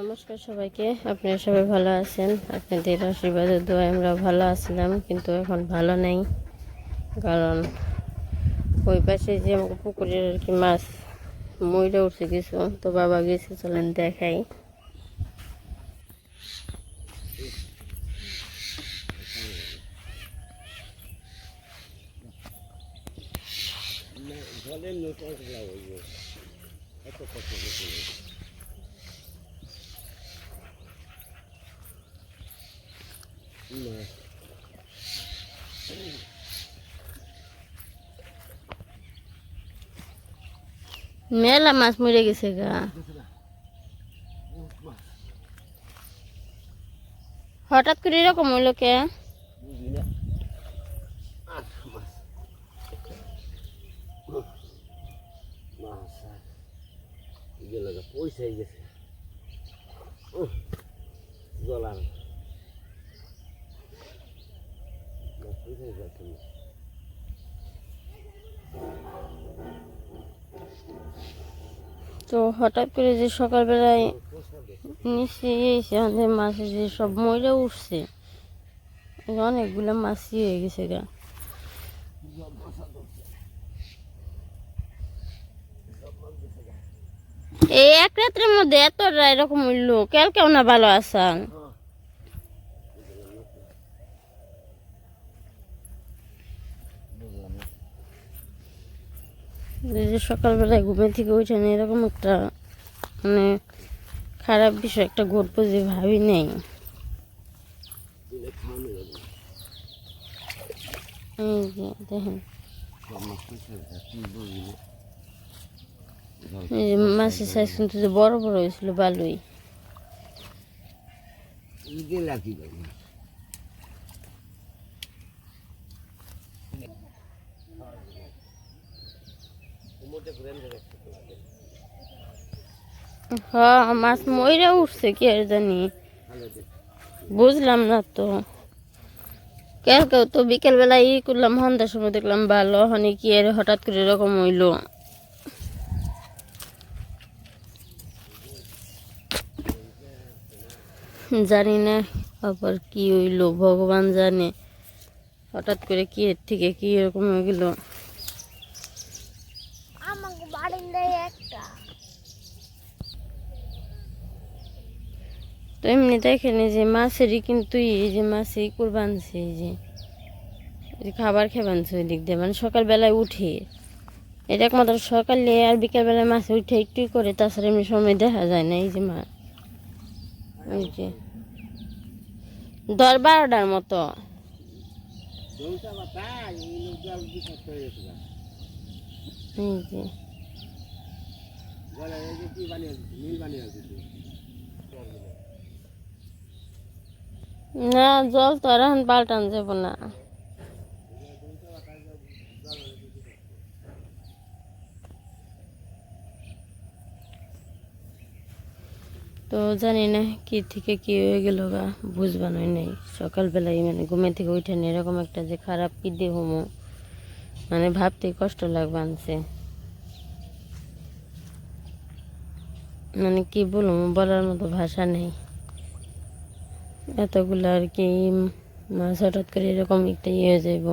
নমস্কার সবাইকে। আপনারা সবাই ভালো আছেন? আপনাদের আশীর্বাদের দোয়ায় আমরা ভালো আছিলাম, কিন্তু এখন ভালো নেই। কারণ ওই পাশে যে আমাকে পুকুরের আর কি মাছ মইরা উঠছে কিছু, তো বাবা গেছে, চলেন দেখাই। জলের নেটওয়ার্ক লাগবে এত করতে না মেলা মাছ মরে গেছে গা হঠাৎ করে এরকম হইল কে পয়সাই গেছে উহ, মাছ না তো হঠাৎ করে যে সকালবেলায় এসে আমাদের মাছের যে সব ময়রা উঠছে অনেকগুলো মাছই হয়ে গেছে গা। এই এক রাত্রের মধ্যে এতটা এরকম হইল কেউ কেউ না ভালো আসান বুঝলাম না এই যে সকালবেলায় ঘুমে থেকে উঠে না, এরকম একটা মানে খারাপ বিষয়, একটা ঘটবো যে ভাবি নেই। দেখেন। মাছের সাইজ কিন্তু বড় বড় হয়েছিল ভালোই হ্যাঁ মাছ ময়রা উঠছে কি আর জানি। বুঝলাম না তো। কালকেও তো বিকেলবেলা ই করলাম, সন্ধ্যার সময় দেখলাম ভালো হনি কি আর হঠাৎ করে এরকম হইল। জানি না আবার কি হইল, ভগবান জানে। হঠাৎ করে কি থেকে কি এরকম হয়ে গেল আমাকে বারান্দায় একটা তো এমনি দেখেন যে মাছেরই কিন্তু এই যে মাছে ই করে এই যে খাবার খেয়ে বানছে ওই দিক দিয়ে মানে সকালবেলায় উঠে, এটা একমাত্র সকালে আর বিকালবেলায় মাছ উঠে একটু করে, তাছাড়া এমনি সময় দেখা যায় না এই যে মা এই যে দশ বারোটার মতো। এই যে জলে এই যে কি বানিয়ে দিচ্ছি নীল বানিয়ে দিচ্ছি না, জল তো আর এখন পাল্টান যাব না। তো জানি না কি থেকে কি হয়ে গেল গা বুঝবানোই নেই। সকালবেলায় মানে ঘুমে থেকে উঠে নি, এরকম একটা যে খারাপ কি দেহ মানে ভাবতে কষ্ট লাগবে আনছে। মানে কি বলব, বলার মতো ভাষা নেই। এতগুলো আর কি মাছ হঠাৎ করে এরকম একটা ইয়ে হয়ে যাইব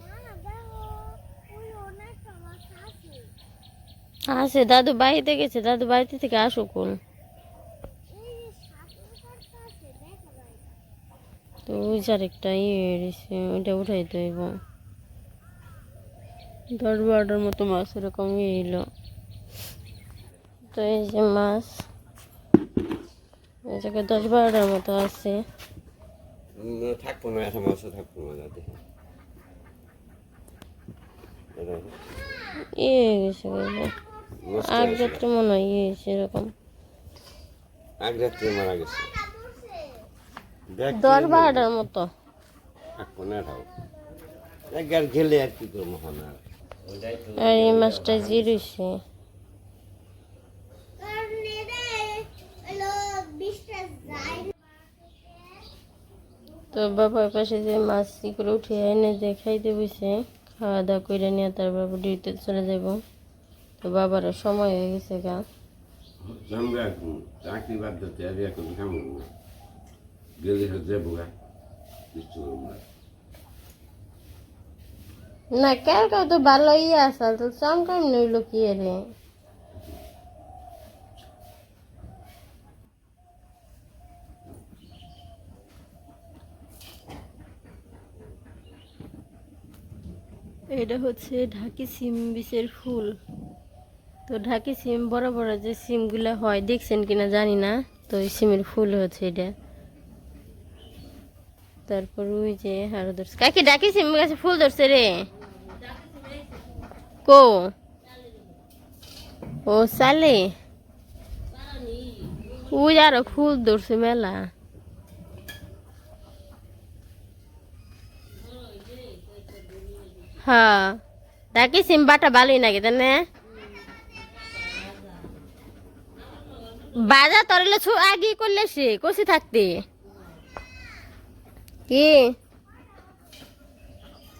না দেখো ওই অনেক মাছ আছে আছে দাদু বাড়িতে গেছে দাদু বাড়িতে থেকে আসুক। তো ওই যার একটা ইয়ে রয়েছে ওইটা উঠাই দশ বারোটার মতো মাছ এরকম ইয়ে এলো তো এই যে মাছ এই জায়গায় দশ বারোটার মতো আছে। থাকব না এত মাছ থাকব না ইয়ে গেছে আগ যাত্রা মনে হয় এরকম আগ রাত্রে মারা গেছে। দশ বারোটার মতো। একবার গেলে আর কি করব এখন আর তো এই মাছটা জিরুছে তো বাবার পাশে যে মাছ করে উঠে এনে যে খাইতে বসে খাওয়া দাওয়া করে নিয়ে তারপর ডিউটিতে চলে যাব। তো বাবার সময় হয়ে গেছে গা। চাকরি বাদ দিতে আর এখন গেলে কিছু না। না কার কাউ তো ভালোই আসাল তো চমকাম নইল কি রে এটা হচ্ছে ঢাকি সিম বিষের ফুল। তো ঢাকি সিম, বড় বড় যে সিমগুলো হয়, দেখছেন কিনা জানি না। তো ওই সিমের ফুল হচ্ছে এটা। তারপর ওই যে আরও ধরছে। কাকি ডাকি সিম গাছে ফুল ধরছে রে। কো? ও, সালে? ওই আরও ফুল ধরছে মেলা। হ্যাঁ। ডাকি সিম বাটা ভালোই নাকি তাই না? বাজা তরলে ছু আগে করলে সে, কষি থাকতে। কি?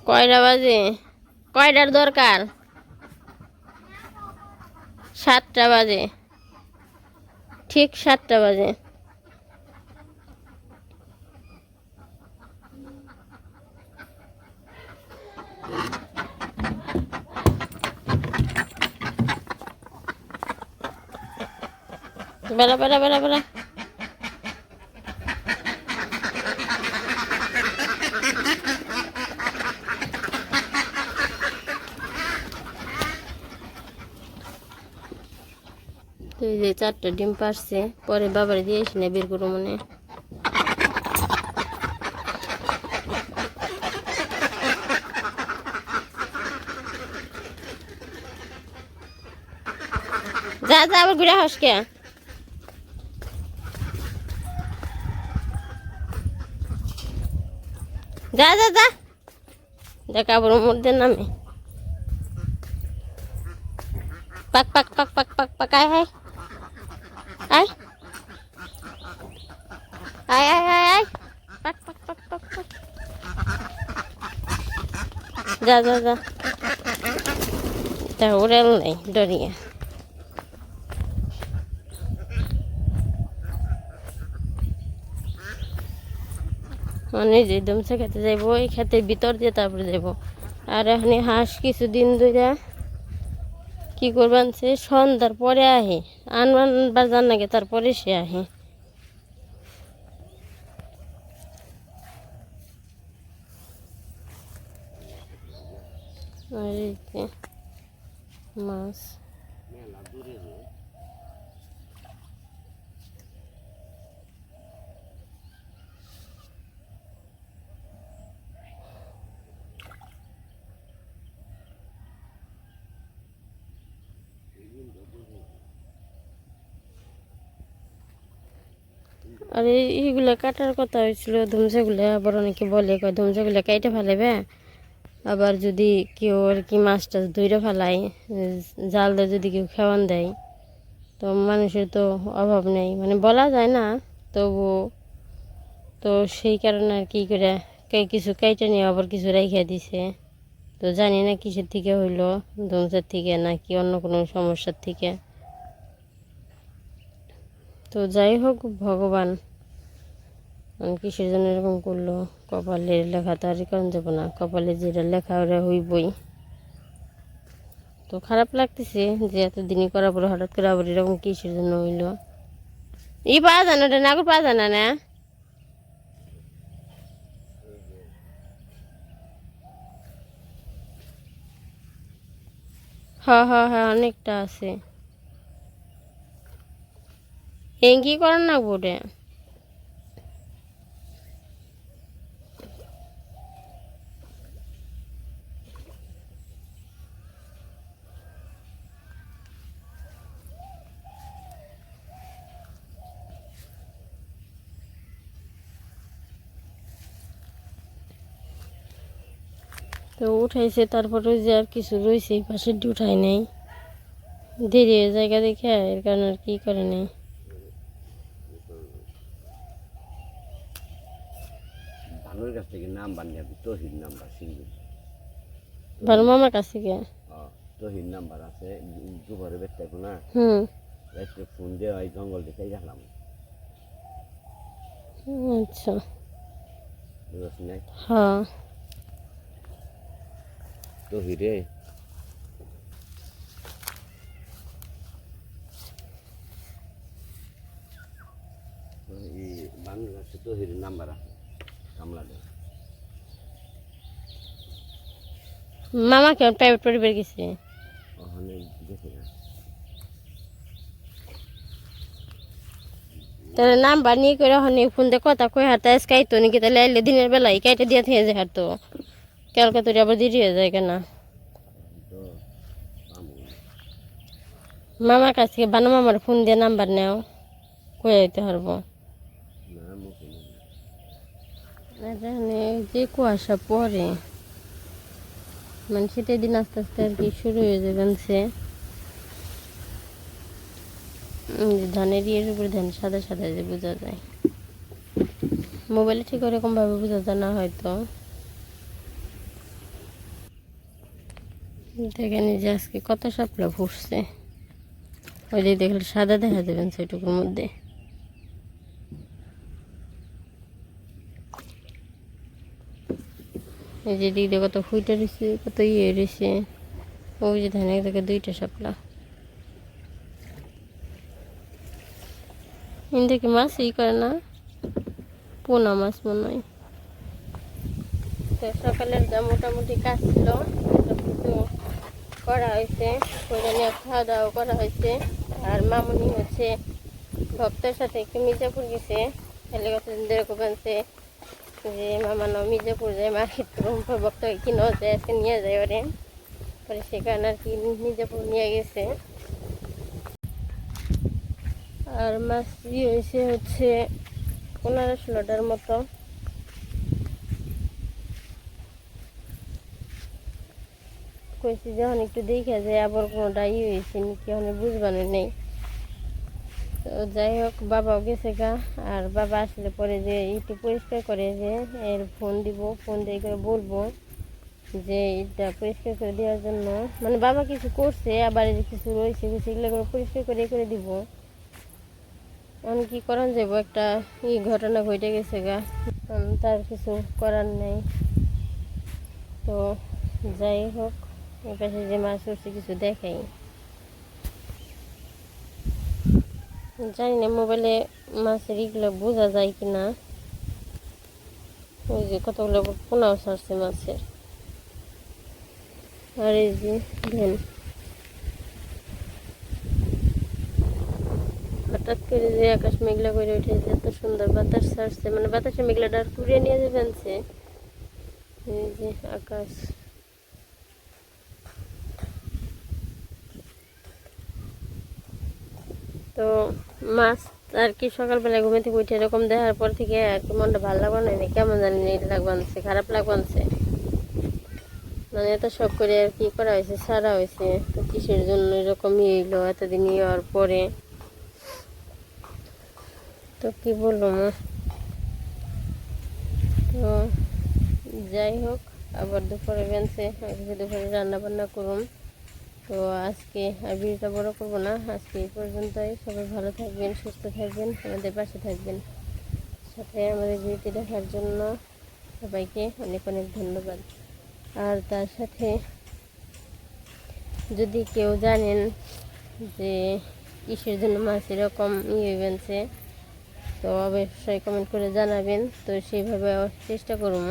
কয়টা বাজে? কয়টার দরকার? সাতটা বাজে। ঠিক সাতটা বাজে। বেলা বেলা বেলা বেলা তো এই যে চারটা ডিম পারছে, পরে বাবার দিয়ে এসে বের করো মনে। যা যা, আবার ঘুরে হাসকে যা যা যা দেখ আবার মধ্যে নামে পাক পাক পাক পাক পাক পাক আয় আয় আয় আয় আয় আয় আয় পাক পাক পাক পাক পাক যা যা যা তা উড়াল নাই ডরিয়ে মানে যে দমসা খেতে যাইব, ওই খেতের ভিতর দিয়ে তারপরে যাইব। আর এখানে হাঁস কিছুদিন ধরে কি করবেন, সে সন্ধ্যার পরে আহে, আনবান বাজার নাগে তারপরে সে আহে। এই মাছ। আর এইগুলো কাটার কথা হয়েছিল, ধুমসাগুলো আবার অনেকে বলে, কয় ধুমসাগুলো কাইটে ফেলাবে আবার যদি কেউ আর কি মাছ টাছ ধইরে ফেলায়, জাল দিয়ে যদি কেউ খাওয়ান দেয়, তো মানুষের তো অভাব নেই। মানে বলা যায় না, তবু তো সেই কারণে আর কি করে কিছু কাইটে নিয়ে আবার কিছু রেখে দিছে। তো জানি না কিসের থেকে হইল, ধুমসার থেকে নাকি অন্য কোনো সমস্যার থেকে। তো যাই হোক, ভগবান কিসের জন্য এরকম করল? কপালের লেখা তো আর কারণ যাব না। কপালে যেটা লেখা ওরা হইবই। তো খারাপ লাগতেছে যে এতদিনই করার পরে হঠাৎ করে আবার এরকম কিসের জন্য হইল? ই পাওয়া যায় না ওটা নাগর পাওয়া যায় না না হ্যাঁ হ্যাঁ হ্যাঁ অনেকটা আছে। এ কি করার না বোর্ডে তো উঠাইছে তারপরে যে আর কিছু রয়েছে এই পাশে উঠাই নেই। দেরি হয়ে জায়গা দেখে এর কারণে আর কি করে নেই। ধানের কাছ থেকে নাম্বার নেবি তহির নাম্বার সিঙ্গুর। ভালো মামার কাছে গিয়ে তহির নাম্বার আছে দুপুরে বেরতে না। হুম। রাত্রে ফোন দিয়ে ওই জঙ্গল দেখে গেলাম আচ্ছা। বুঝতে নাম্বার আছে কামলা মামা কেমন প্রাইভেট পরিবার গেছে ওখানে দেখে না তাহলে নাম্বার নিয়ে করে ফোন দিয়ে কথা কই হাতে স্কাই তো নাকি তাহলে আইলে দিনের বেলায় কাইটে দিয়ে থেকে যায় হাঁটতো কালকে তোর আবার দেরি হয়ে যায় কেন। মামার কাছ থেকে বানু মামার ফোন দিয়ে নাম্বার নেও, কয়ে দিতে পারব। যে কুয়াশা পরে মানে শীতের দিন আস্তে আস্তে আর কি শুরু হয়ে যাবেন সে ধানের ইয়ের উপরে ধান সাদা সাদা যে বোঝা যায়। মোবাইলে ঠিক ওরকম ভাবে বোঝা যায় না হয়তো দেখেন যে আজকে কত সাপলা ফুটছে। ওই যে দেখলে সাদা দেখা যাবেন সেটুকুর মধ্যে। এই যে দিক দিয়ে কত ফুইটা রয়েছে, কত ইয়ে রয়েছে। ওই যে ধানে দেখে দুইটা সাপলা কি মাছ ই করে না, পোনা মাছ মনে হয়। তো সকালের যা মোটামুটি কাজ ছিল করা হয়েছে করে নিয়ে খাওয়া দাওয়া করা হয়েছে। আর মামুনি হচ্ছে ভক্তের সাথে একটু মির্জাপুর গেছে। ছেলে ধরে কোপানছে যে মামা ন মির্জাপুর যায় মার্কেট ভক্ত কিনো যায়, আজকে নিয়ে যায় ওরে। পরে সেখানে আর কি মির্জাপুর নিয়ে গেছে। আর মাছ হয়েছে হচ্ছে পনেরো ষোলোটার মতো। কইছি যখন একটু দেখে যায় আবার কোনোটা ই হয়েছে নাকি অনেক বুঝবানো নেই। তো যাই হোক, বাবাও গেছে গা, আর বাবা আসলে পরে যে একটু পরিষ্কার করে যে এর ফোন দিব, ফোন দিয়ে করে বলব যে এটা পরিষ্কার করে দেওয়ার জন্য। মানে বাবা কিছু করছে, আবার যে কিছু রয়েছে সেগুলো করে পরিষ্কার করে করে দিব। কি করান যাব? একটা ই ঘটনা ঘটে গেছে গা। তার কিছু করার নেই। তো যাই হোক এই যে মাছ উঠছে কিছু দেখাই। জানি না মোবাইলে মাছের ইগুলো বোঝা যায় কি না ওই যে কতগুলো পোনাও ছাড়ছে মাছের। আর এই যে ধেন। হঠাৎ করে যে আকাশ মেঘলা করে উঠে যে এত সুন্দর বাতাস ছাড়ছে মানে বাতাসে মেঘলাটা আর কুড়িয়ে নিয়ে যাবে আনছে এই যে আকাশ। তো মাছ আর কি সকালবেলা ঘুমে থেকে উঠে এরকম দেখার পর থেকে আর কি মনটা ভালো লাগবে না কেমন জানি না লাগবানছে খারাপ লাগবানছে মানে এত সব করে আর কি করা হয়েছে, সারা হয়েছে। তো কিসের জন্য এরকম ইয়ে এলো এতদিন ইয়ে হওয়ার পরে? তো কি বলব মা? তো যাই হোক, আবার দুপুরে আজকে দুপুরে রান্না বান্না করুন তো আজকে আর ভিডিওটা বড় করব না। আজকে এই পর্যন্তই। সবাই ভালো থাকবেন, সুস্থ থাকবেন, আমাদের পাশে থাকবেন। সাথে আমাদের ভিডিওটি দেখার জন্য সবাইকে অনেক অনেক ধন্যবাদ। আর তার সাথে যদি কেউ জানেন যে কিসের জন্য মাছ এরকম ইয়ে বেনছে তো অবশ্যই কমেন্ট করে জানাবেন। তো সেইভাবে চেষ্টা করব।